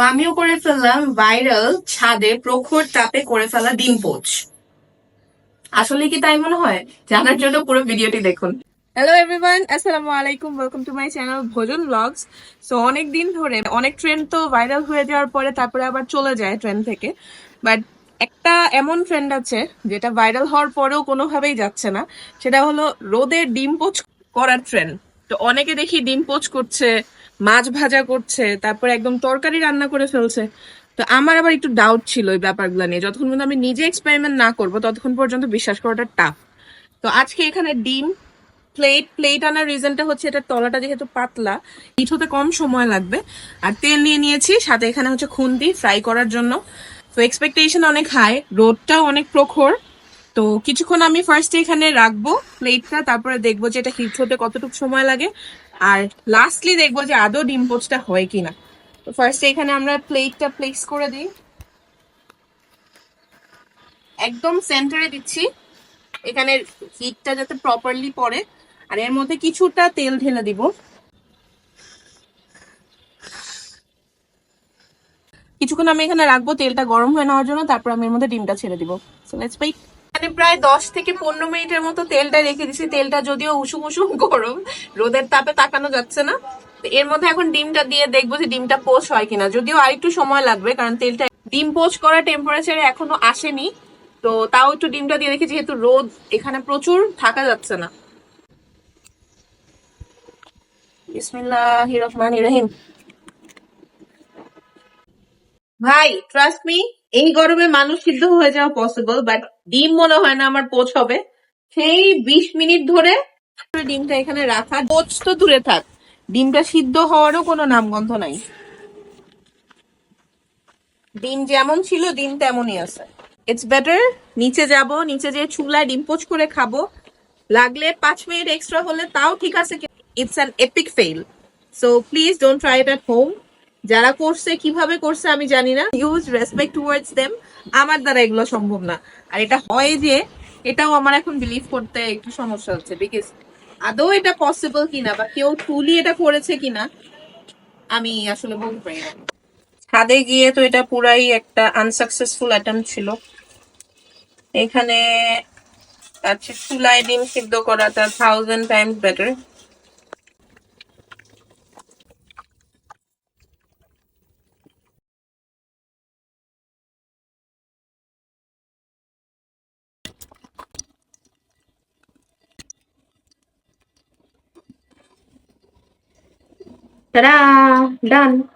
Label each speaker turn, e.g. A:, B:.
A: আমিও করে ফেললাম ভাইরাল ছাদে প্রখর তাপে করে ফেলা ডিম পোচ। আসলে কি তাই মনে হয়? জানার জন্য পুরো ভিডিওটি দেখুন। হ্যালো এভরিওয়ান আসসালামু আলাইকুম welcome to my channel Bhojan blogs so অনেক দিন ধরে, অনেক ট্রেন্ড তো ভাইরাল হয়ে যাওয়ার পরে তারপরে আবার চলে যায় ট্রেন্ড থেকে। বাট একটা এমন ট্রেন্ড আছে, যেটা ভাইরাল হওয়ার পরেও কোনোভাবেই যাচ্ছে না। সেটা হলো রোদে ডিম পোচ করার ট্রেন্ড তো অনেকে দেখি ডিম পোচ করছে, মাছ ভাজা করছে, তারপরে একদম তরকারি রান্না করে ফেলছে। তো আমার আবার একটু ডাউট ছিল ওই ব্যাপারগুলো নিয়ে। যতক্ষণ পর্যন্ত আমি নিজে এক্সপেরিমেন্ট না করব, ততক্ষণ পর্যন্ত বিশ্বাস করাটা টাফ তো আজকে এখানে ডিম প্লেট প্লেট আনার রিজনটা হচ্ছে এটার তলাটা যেহেতু পাতলা হিট হতে কম সময় লাগবে। আর তেল নিয়ে নিয়েছি, সাথে এখানে হচ্ছে খুন্তি ফ্রাই করার জন্য। তো এক্সপেকটেশন অনেক হাই রোদটাও অনেক প্রখর। তো কিছুক্ষণ আমি ফার্স্টে এখানে রাখব প্লেটটা তারপরে দেখব যে এটা হিট হতে কতটুকু সময় লাগে। আর লাস্টলি দেখব যে আদৌ ডিম পোচটা হয় কিনা। তো ফার্স্টে এখানে আমরা প্লেটটা প্লেস করে দিই। একদম সেন্টারে দিচ্ছি। এখানে হিটটা যাতে প্রপারলি পড়ে। আর এর মধ্যে কিছুটা তেল ঢেলে দিব। কিছুক্ষণ আমি এখানে রাখব, তেলটা গরম হয়ে নেওয়ার জন্য, তারপর আমি এর মধ্যে ডিমটা ছেড়ে দিব। সো লেটস ওয়েট মানে প্রায় দশ থেকে পনেরো মিনিটের মতো তেলটা রেখে দিছি। তেলটা যদিও উষুম উষুম গরম, রোদের তাপে তাকানো যাচ্ছে না। এর মধ্যে এখন ডিমটা দিয়ে দেখব যে ডিমটা পোচ হয় কিনা। যদিও আরেকটু সময় লাগবে, কারণ তেলটা ডিম পোচ করা টেম্পারেচারে এখনও আসেনি। তো তাও একটু ডিমটা দিয়ে রেখে যেহেতু রোদ এখানে প্রচুর, থাকা যাচ্ছে না। ভাই ট্রাস্ট মি এই গরমে মানুষ সিদ্ধ হয়ে যাওয়া পসিবল বাট ডিম মনে হয় না আমার পোচ হবে। সেই বিশ মিনিট ধরে ডিমটা এখানে রাখা, পোচ তো দূরে থাক। ডিমটা সিদ্ধ হওয়ারও কোনো নামগন্ধ নাই। ডিম যেমন ছিল, ডিম তেমনই আছে। ইটস বেটার নিচে যাব, নিচে যে চুলায় ডিম পোচ করে খাব। লাগলে পাঁচ মিনিট এক্সট্রা হলে তাও ঠিক আছে it's an epic fail so please don't try it at home যারা করছে, কীভাবে করছে আমি জানি না। ইউজ রেসপেক্ট টুয়ার্ডস দেম আমার দ্বারা এগুলো সম্ভব না। আর এটা হয় যে, এটাও আমার এখন বিলিভ করতে একটু সমস্যা হচ্ছে। বিকজ আদৌ এটা পসিবল কিনা বা কেউ টুলি এটা করেছে কিনা, আমি আসলে বলতে পারি না। ছাদে গিয়ে তো এটা পুরাই একটা আনসাকসেসফুল অ্যাটেম্প ছিল। এখানে আচ্ছা চুলায় ডিম সিদ্ধ করাটা thousand Times better Ta-da! Done.